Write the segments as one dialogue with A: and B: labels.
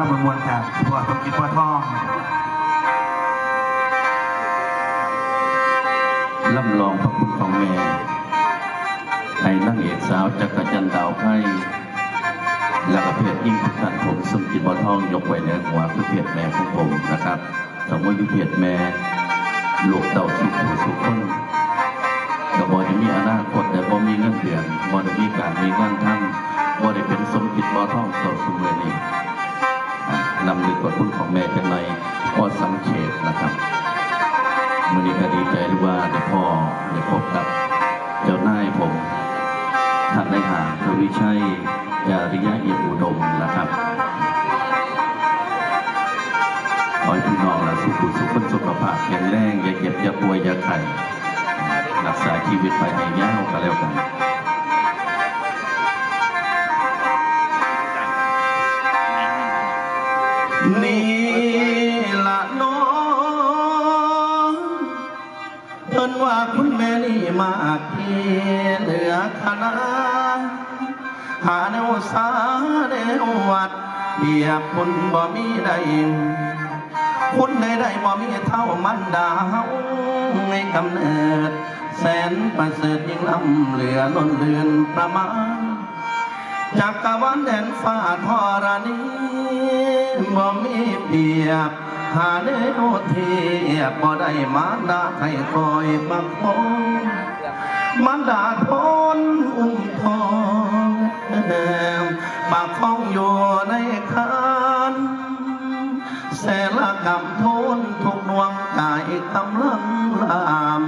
A: รับมวลจากพ่อสมคิดพ่อทอง
B: ล่ำลองพระคุณของแม่ให้นางเอกสาวจักรจันดาวไพร่และก็เพจยิ่งทุกท่านผมสมจิตบอทองยกไว้เหนือหัวคือเพจแม่ของผมนะครับสมมติยู่เพจแม่ลูกเต่าสุขสุขคนก็บอจะมีอนาคตแต่บ่มีเงินเดือนบอจะมีการมีงานทำบอได้เป็นสมจิตบอทองต่อสุเมื่อนี้อะ นำลึกกว่าคุณของแม่กันในพอสังเขตนะครับวันนี้ก็ดีใจที่ว่าได้พ่อได้พบกับเจ้านายผมท่านได้หารทวิชัยจาริยะเอียมอุดมนะครับขอให้พี่น้องและสุขุสุขคนสุขภาพแข็งแรงอย่าเจ็บอย่าป่วยอย่าไข้รักษาชีวิตไปให้ยาวก็แล้วกัน นี่ละน้องเพิ่นว่าคุณแม่นี่มากที่เหลือคณะหาแนวสาแนววัดเบียบคุณบ่มีใดคุณใดใดบ่มีเท่ามันดาวในกำเนิด แสนประเสริฐยิ่งล้ำเหลือล้นเลือนประมาณจากกะวันแดนฟ้าทอรานี บ่มีเปียบหาแนวเทียบบ่ได้มาดาไทยคอยบักมองมันดาทนอุ้มทองปากคองอยู่ในคันแสละกำทนทุกดวงกายกำลังลาม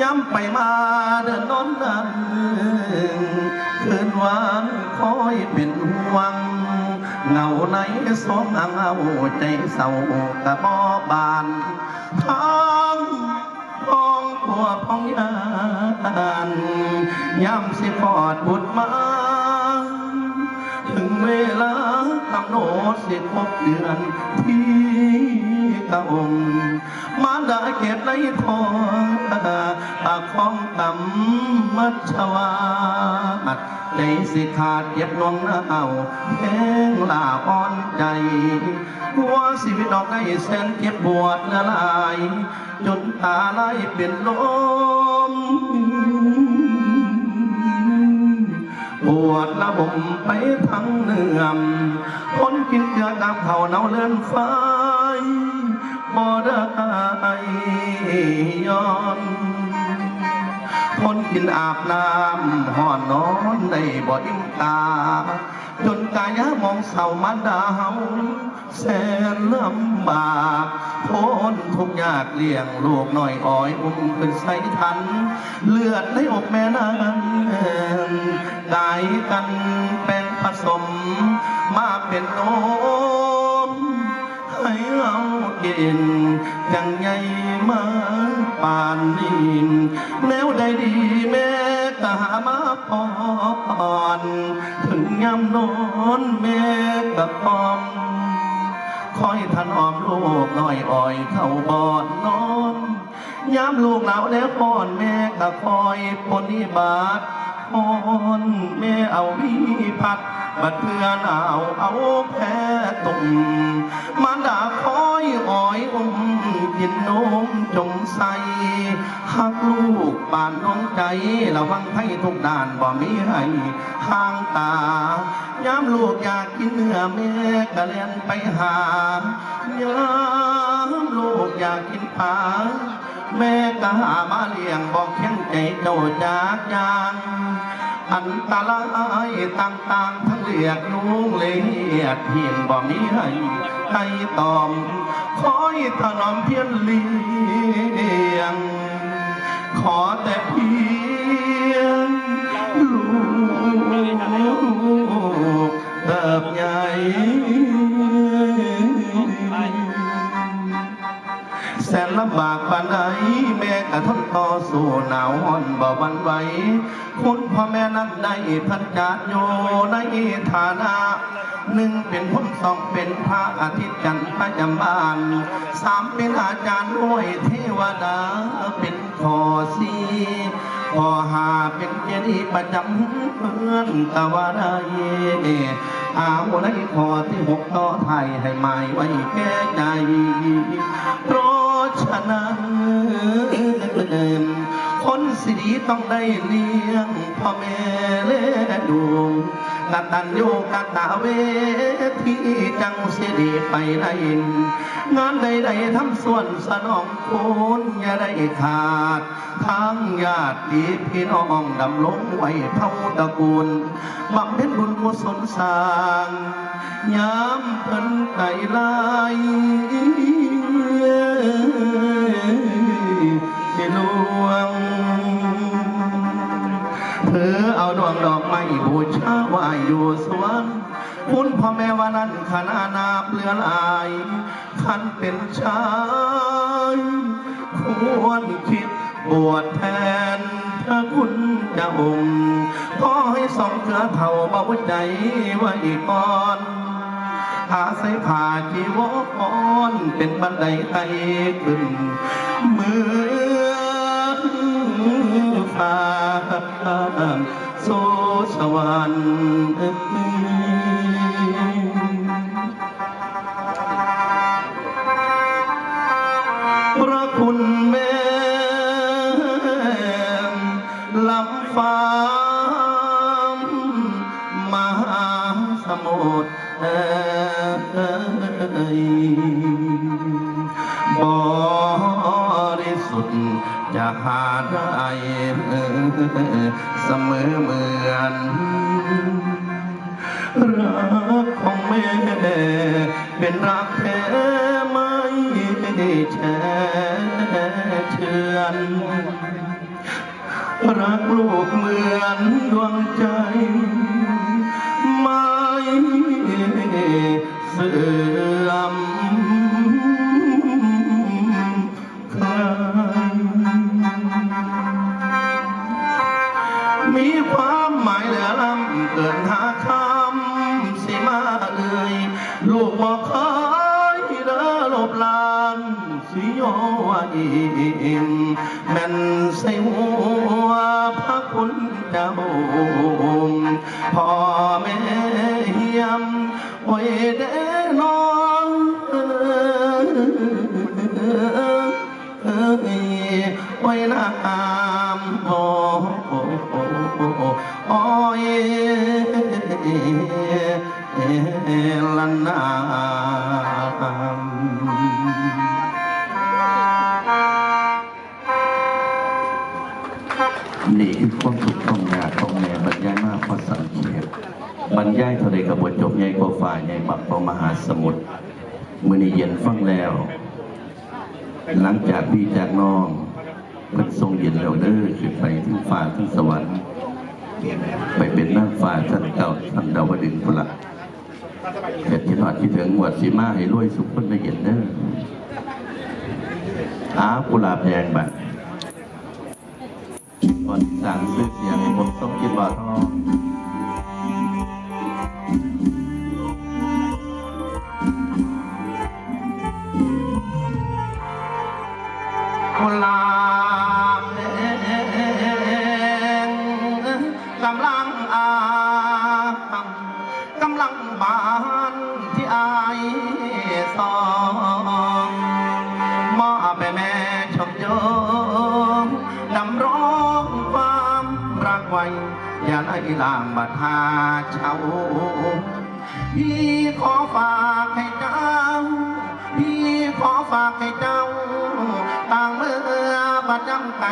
B: ย้ำไปมาเดินนอนนั้นคืนวานคอยเป็นห่วง เงาในสมองเอาใจเศร้ากะบอบานทางพองผัวพองยานย่ำสิฟอดบุตรมาถึงเวลากำหนดสิครบเดือนที่ เก่ามารดาเก็บในทองปากของกำมัชวาดใจสิขาดเย็บนวงหน้าเอาเพลงลาอ่อนใจหัวชีวิตดอกได้แสนเจ็บปวดละลาย จนตาไหลเป็นลมปวดระบมไปทั้งเนื้อมคนกินเกลือตามเขาเนาเลื่อนไฟ บ่ได้ย้อนคนกินอาบน้ำห่อนนอนได้บ่อิ่มตา จนกายมองเศร้ามันดาวแสนลำบากพ้นทุกยากเลี้ยงลูกหน่อยอ้อยอุ้มขึ้นใส่ทัน เลือดในอกแม่นั้นได้กันเป็นผสมมาเป็นโน ให้เรากินยังไงมาป่านนี้แนวใดดีแม่ก็หามาพอนถึงยามนอนแม่ก็ปอมคอยถนออมลูกน้อยอ่อยเข้าบอดนอนยามลูกหนาวแล้วป้อนแม่ก็คอยปนิบาต ป้อนแม่เอาวิพัดบัดเพื่อหนาวเอาแพ้ตุ่มมาดาคอยอ่อยอมกินนมจงใสหักลูกปานน้องใจระวังให้ทุกด้านบ่มีให้ห่างตายามลูกอยากกินเนื้อแม่ก็เลียนไปหายามลูกอยากกินปลา แม่ก็หามาเลี้ยงบอกเข็งใจเจ้าจากยางอันตรายต่างๆทั้งเลียกยุงเลียดเพียงบ่มีให้ให้ตอม คอยถนอมเพียนเลี้ยง ขอแต่เพียงลูกเติบใหญ่ ไหว คุณพ่อแม่นั้นได้พันจาดอยู่ในฐานะหนึ่งเป็นพ้นสองเป็นพระอาทิตย์จันทร์พระจำบานสามเป็นอาจารย์ด้วยเทวดาเป็นขอสีขอหาเป็นเจดีย์ประจำเพื่อนตะวันใดอาวันในขอที่หกต่อไทยให้หมายไว้แก่ใจเพราะฉะนั้น สิดีต้องได้เลี้ยงพ่อแม่และดวงกตันโยกตาเวทีจังสิดีไปได้งานใดๆทำส่วนสนองคุณอย่าได้ขาดทั้งญาติพี่น้องดำลงไว้เท่าตระกูลบำเพ็ญบุญกุศลสร้างยามเพิ่นไก่ลายที่หลวง เธอเอาดวงดอกไม้บูชาไหวอยู่สวรรค์คุณพ่อแม่ว่านั้นขนานาเปลือลายคันเป็นชายควรคิดบวชแทนพระคุณเจ้าองค์ขอให้สองเถือเท่าเบาใจไว้ก่อนอาศัยผ่าจีวรเป็นบันไดไต่ขึ้นมือ ฟ้าสูสวรรค์พระคุณแม่ลำฟ้ามหาสมุทรเอ่ย จะหาได้เสมอเหมือนรักของแม่เป็นรักแท้ไม่แช่เชือนรักลูกเหมือนดวงใจ ไม่เสื่อม ลนามนี่คือ
A: ความถูกต้องยากของแม่บรรยายมากพอสังเขปบรรยายเท่าใดกับบทจบใหญ่กว่าฝ่ายใหญ่บักกว่ามหาสมุทรมือนี้เย็นฟังแล้ว หลังจากพี่จากน้องเพิ่นทรงเย็นแล้วเด้อขึ้นไปถึงฟ้าถึงสวรรค์ ไปเป็นนางฟ้าท่านเก่าท่านดาวดึงส์พุ่นละเกิดที่ทอดที่ถึงหวดสีมาให้รวยสุขคนได้เห็นเด้ออากุลาแพงบัดก่อนสั่งซื้อเสียงให้ผมต้อง
B: กินว่าทอง ขอฝากให้เจ้าต่างเมื่อบัดจำไก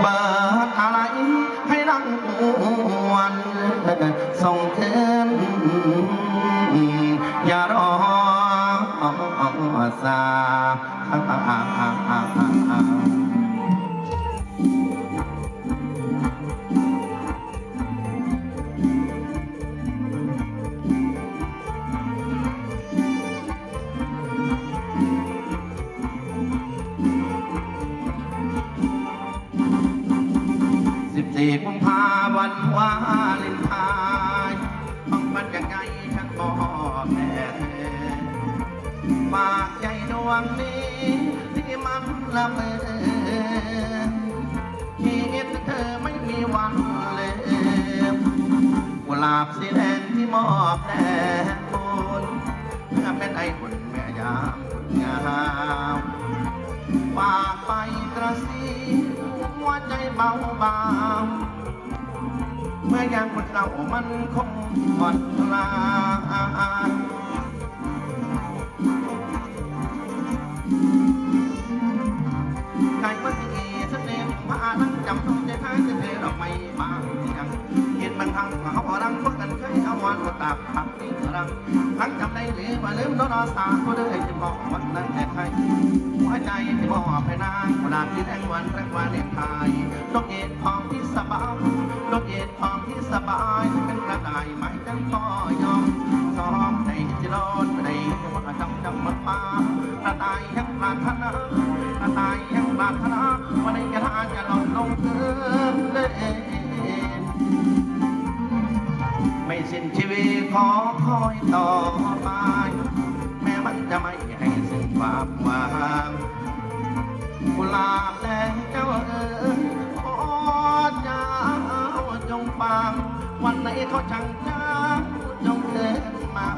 B: เบิดอะไรให้รังวันส่งคืนอย่ารอสา สิบสี่กุมภาวันวาเลนไทน์ต้องมันยังไงฉันก็แพ้ฝากใจดวงนี้ที่มันละเมอคิดเธอไม่มีวันเลยกุหลาบสีแดงที่มอบแด่คุณเพื่อเป็นไอ้คนแม่ยามงามฝากไปกระซี หัวใจเบาบางเมื่อยามคนเรามันคงหมดลาไก่มันดีเสน่ห์พานั่งจำต้องใจท้ายจะเทเราไม่บางอย่างเห็นมันทางเขารังพวกกันเคยเอาวันมาตากผักนี่รัง หรือว่ามโดนอาสาก็เลยจะบอกวันนั้นแต่ใครหัวใจที่บอกให้นางเวลาที่แดงวันแรกวันเด็กไทยดอกเอ็ดทองที่สบายดอกเอ็ดทองที่สบายเป็นกระต่ายไม้จันทอยอมซ้อมในจิโรนในว่าจำจำมันปากระต่ายยังปรารถนากระต่ายยังปรารถนาวันในกระทาจะหล่นลงเกินเล่นไม่สิ้นชีวิตขอคอยต่อ ลาบแดงเจ้าเอ๋ยขอเจ้าจงฟังวันไหนเขาช่างจ้าจงเดินมา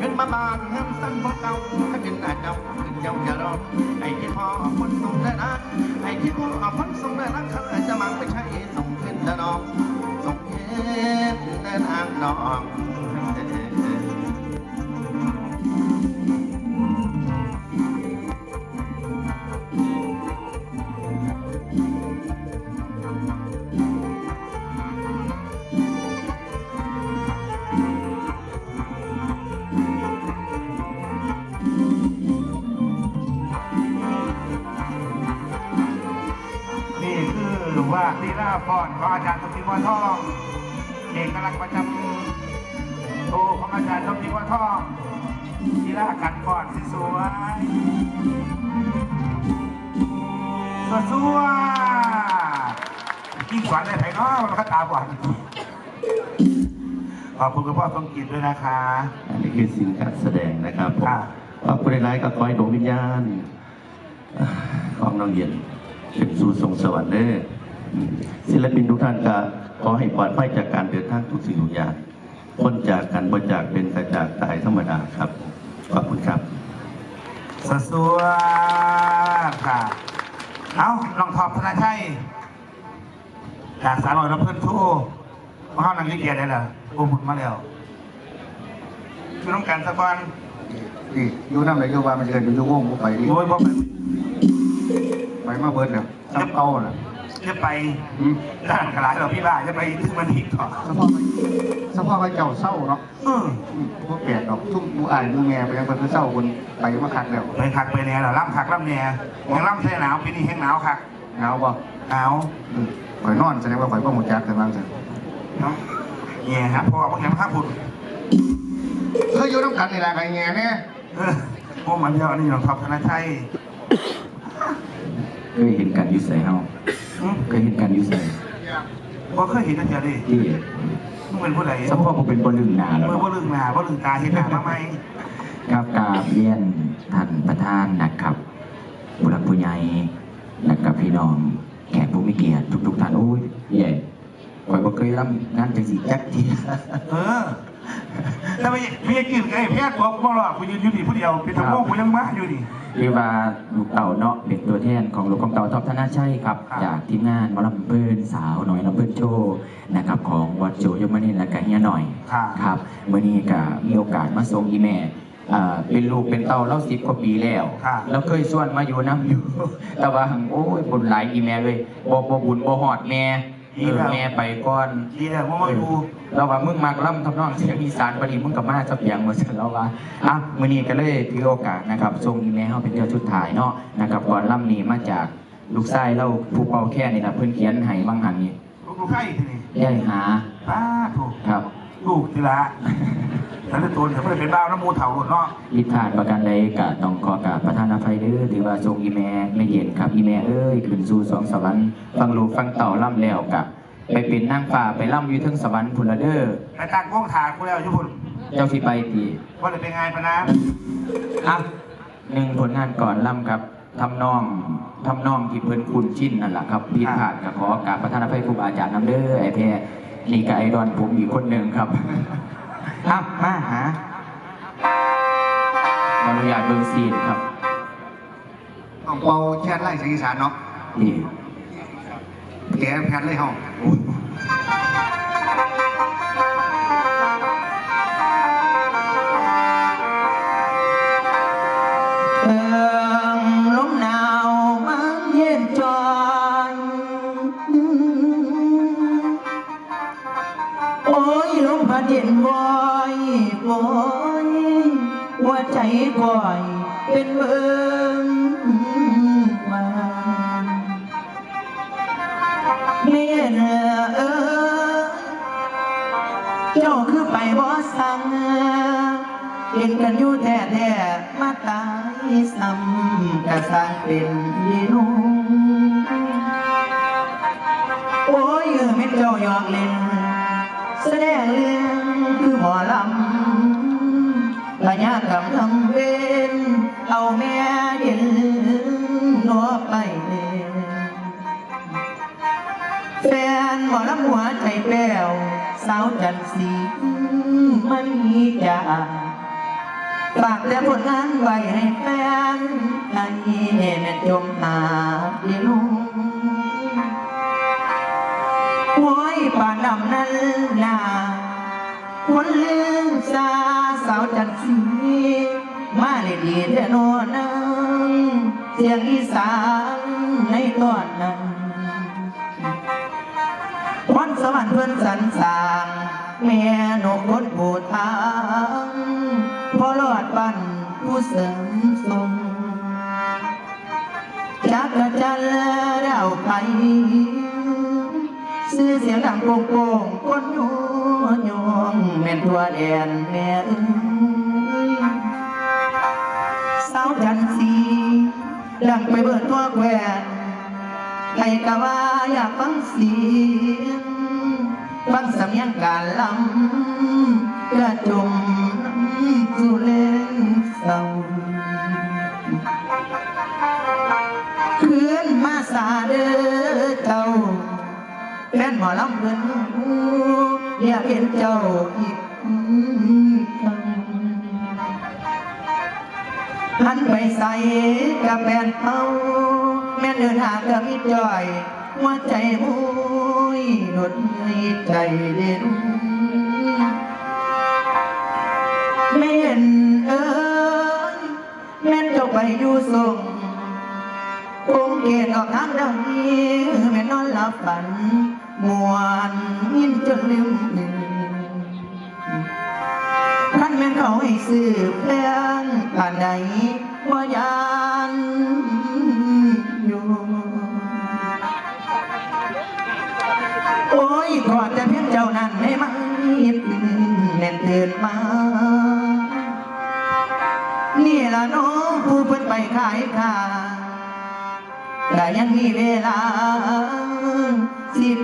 B: ขึ้นมาบานเงินสั้นของเก่าถ้าเป็นอาเจ้าขึ้นเจ้าอย่ารอดไอ้ที่พ่อคนทรงได้นะไอ้ที่พ่อคนทรงได้นะเขาจะมังไม่ใช่ส่งขึ้นแต่นองส่งเห็นแต่ทางนอง
C: วัวทองเอกลักษณ์ประจำโตของอาจารย์สมศรีวัวทองลีลากันพรสวยสวยสวยยิ่งสวนได้ไผ่น้อมันก็ตาบอดขอบคุณคุณพ่อทรงกิจด้วยนะคะ
D: อันนี้คือสิ่งการแสดงนะครับผม
C: ค่ะ
D: ขอบคุณหลายๆก็ขอให้ดวงวิญญาณอ่าของน้องเย็นเป็นสู่สวงสวรรค์เด้ออืมศิลปินทุกท่านก็ ขอให้ปลอดภัยจากการเดินทางทุกสิ่งทุกอย่างพ้นจากกันบจากเป็นกระจากตายธรรมดาครับ ขอบคุณครับ
C: สวยสวยค่ะ เอาลองทอบธนาชัยจากสามร้อยน้ำเพื่อนทู่มาเข้านังลิเกียร์ได้เหรอโอ้หมุนมาแล้วคือต้องการสะกอน
E: นี่อยู่น้ำไหนอยู่ว่ามันเดินอยู่อยู่วงบ่ไปดิ
C: โอ้ยบอกไป
E: ไปมาเบิดแล้วซ้ำเก่าน่ะ
C: จะไป
E: อืม
C: ด้านกระไรเราพี่บ้าจะไปถึงมันทีก่อน
E: สะพ่อไปสะพ่อไปเจ้าเศร้าเนาะ
C: เออ
E: อืมพวกแปลกดอกทุ่งบูอายบูแงไปยังเพิ่นคือเศร้าคนไปมาคักแล้ว
C: ไปคักไปแน่เหรอล่ำคักล่ำแน่แห่งล่ำแท้หนาวปีนี้แห้งหนาวคัก
E: หนาวบ่
C: หนาว
E: อืมข่อยนอนแสดงว่าข่อยบ่หมดจักแต่บางซั่น
C: เนาะเนี่ยฮะเพราะว่าพวกนี้มันข้าพุด
E: เคยอยู่น้ำกันนี่ล่ะไงแง่แน่
C: เออพวกมันเดียวอันนี้ลองทอบธนาชัย
D: เคยเห็นกันอยุใส่เฮา
C: อืม
D: เคยเห็นกันอยุใส่
C: บ่เคยเห็นนะเจ้าดิ
D: ที่
C: มึงเป็นผู้ใด
D: สะพ่อผมเป็นบนลึงหนาแล้ว
C: เมื่อบ่ลึงหน้าบ่ลึงตาเห็นหน้ามาไหม
A: ครับกราบเรียนท่านประธานนะครับบุรุษผู้ใหญ่นะครับพี่น้องแขกผู้มีเกียรติทุกๆท่านโอ้ยใหญ่ข่อยบ่เคยรับงานจังสีจักที
C: เออ แต่ไม่ไม่กินไอ้แพทย์บอกบ่หรอกกูยืนอยู่นี่ผู้เดียวเป็นตะโมงกูยังมาอยู่นี่
A: เรียกว่าลูกเต่าเนาะเป็นตัวแทนของลูกของเต่าท็อปธนาชัยครับ
C: ครับ
A: จากทีมงานหมอลำเปิ้นสาวหน่อยลำเปิ้นโชว์นะครับของวัดโจยมนินทร์และกะเฮียหน่อย
C: ค่ะ
A: ครับเมื่อนี้ก็มีโอกาสมาส่งอีแม่อ่าเป็นลูกเป็นเต่าเล่าสิบกว่าปีแล้ว
C: ค่ะ
A: แล้วเคยส่วนมาอยู่น้ำอยู่ แต่ว่าหังโอ้ยบุญหลายอีแม่เลยบ่บ่บุญบ่หอดแม่ เออแม่ไปก่อน
C: ดีแล้วว่ามาดู
A: เราว่ามึงมากล่ำทำนองเสียงอีสานปนี้มึงกับมาสับอย่างมาเสร็จแล้วว่าอะมื้อนี้ก็เลยถือโอกาสนะครับส่งอีแม่เฮาเป็นเจ้าชุดถ่ายเนาะนะครับก่อนล่ำนี้มาจากลูกชายเราผู้เป่าแค่นี่ล่ะเพิ่นเขียนให้บางหันนี่
C: ลูกลูกไข่ทีนี่
A: ยายหา
C: ป้าถูก
A: ครับ
C: ลูกทีละ แล้วเป็นตัวเดี๋ยวเพื่อนเป็นบ้าวน้ำมูเถาหมดเนาะ
A: ผิดพลาดประการใดก็ต้องขอกราบประทานอภัยเด้อถือว่าทรงอีแม่ไม่เย็นครับอีแม่เอ้ยขึ้นสู่สองสวรรค์ฟังลูกฟังเต่าล่ำแล้วกะไปเป็นนางฟ้าไปล่ำอยู่เทึงสวรรค์พุ่นละเด้อ
C: ไปตากกล้องถ่ายกูแล้วยุพุน
A: เจ้าสิไปตี
C: ว่าจะเป็นไงปะนะ
A: อะหนึ่งผลงานก่อนล่ำครับ
F: ทำนองทำนองที่เพิ่นคุ้นชินนั่นแหละครับผิดพลาดก็ขอโอกราบประธานอภัยครูบาอาจารย์นำเด้อไอ้แพรนี่ก็ไอดอนผมอีกคนหนึ่งครับ ครับมาหาขออนุญาตเบิ่งซีนครับ
E: ต้องเป่าแค่ไล่เสียงอีสานเนาะ
F: นี่
E: แกแพนเลยเฮา
F: บิ่งมาเมียเนื้อเออเจ้าคือไปบ่สั่งเห็นกันอยู่แท้แท้ๆมาตายซ้ำกะสร้างเป็นพี่นุ่งโอ้ยเออแม่นเจ้าหยอกเล่นแสดงเรื่องคือหมอลำ พญากรรมทำเวนเอาแม่เย็นนัวไปเลแฟนหมอลำหัวใจแป้วสาวจันทร์สีมันมีจ่าฝากแต่ผลงานไว้ให้แฟนไอ้แม่จมหาดีลุงโอ้ยป่านดำนั้นนา คนลืมซาสาวจันทร์สีมาเลยดีแท้โนนังเสียงอีสานในตอนนั้นวันสวรรค์เพื่อนสรรสางแม่นกคนโบทางพอรอดบันผู้เสริมทรงจักระจันทร์ดาไปซื้อเสียงดังโป่งโป่งๆคนโยโย งแม่นตัวแดนแม่เอ้ยสาวจันทร์สีดังไปเบิดทั่วแควนใครก็ว่าอยากฟังเสียงฟังสำเนียงการลำกระจมสู่เล่นเศร้าคืนมาสาเด้อเจ้าแฟนหมอลำเพิ่น อยากเห็นเจ้าอีกครั้งหันไปใส่กับแฟนเขาแม่นเดินหากับมิจอยหัวใจมุยหนุนใจเด่นแม่นเอ้ยแม่นเจ้าไปอยู่ส่งคงเกตออกทางดังนี้แม่นอนหลับฝัน มวนยินจนลืมหนึ่งท่านแม่เขาให้ซื้อแพงป่านใดว่ายานอยู่โอ้ยกอดแต่เพียงเจ้านั้นไม่มาหยิบแน่นเดินมา นี่ล่ะน้องผู้เพิ่นไปขายข้าแต่ยังมีเวลาสิคื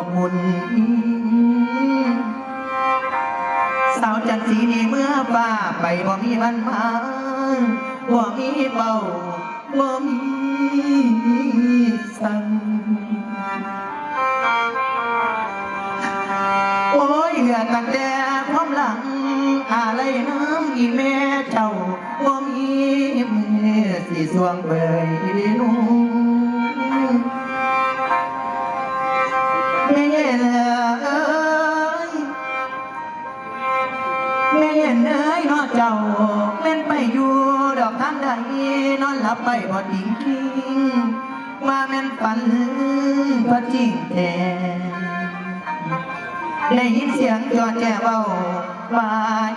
F: อกบุญสาวจันทร์สีนี้เมื่อฟ้าไปบ่มีวันมาบ่มีเบาบ่มีสั่งโอ้ยเหลือกันแต่ความหลัง อะไรน้ำอีแม่เจ้าบ่มีมือสิสวงเบยนุ่ง หับไปบ่ดิ้งคิงว่าแม่นฝันพระจริงแท้ได้ยินเสียงจอดแจ้เบาว่า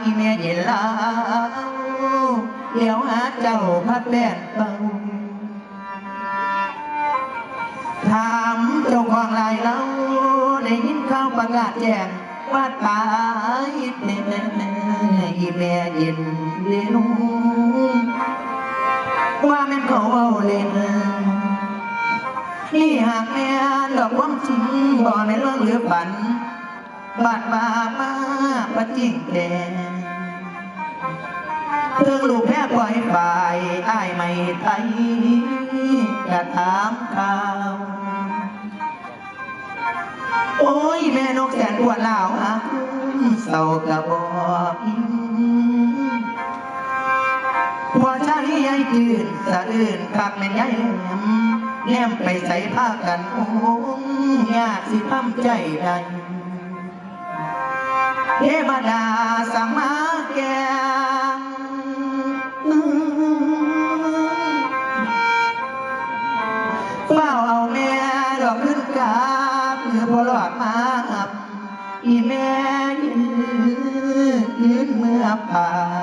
F: อีเมียเย็นลาเลี้ยวหาเจ้าพัดแป้นเบาถามเจ้าของลายเล่าได้ยินข่าวประกาศแจ้งว่าตายแน่อีเมียเย็นเลี้ยง ว่าแม่นเขาเอาเล่นนี่หากแม่นดอกความจริงบ่ในเรื่องหรือฝันบาดมามาปะจริงแดงเรื่องลูกแพ้ปล่อยฝ่ายอ้ายไม่ไทยกระถามข่าวโอ้ย แม่นกแสนปวดลาวหาเศร้ากระบ ยายจืดสะอื่นคักแม่นยายแหลมแนมไปใส่ผ้ากันโอ้ยากสิทำใจได้เทวดาสั่งมาแกงเฝ้าเอาแม่ดอกขึ้นกาบเพื่อพอหลอดมาหับอีแม่ยืนยืนเมื่อผ่านสา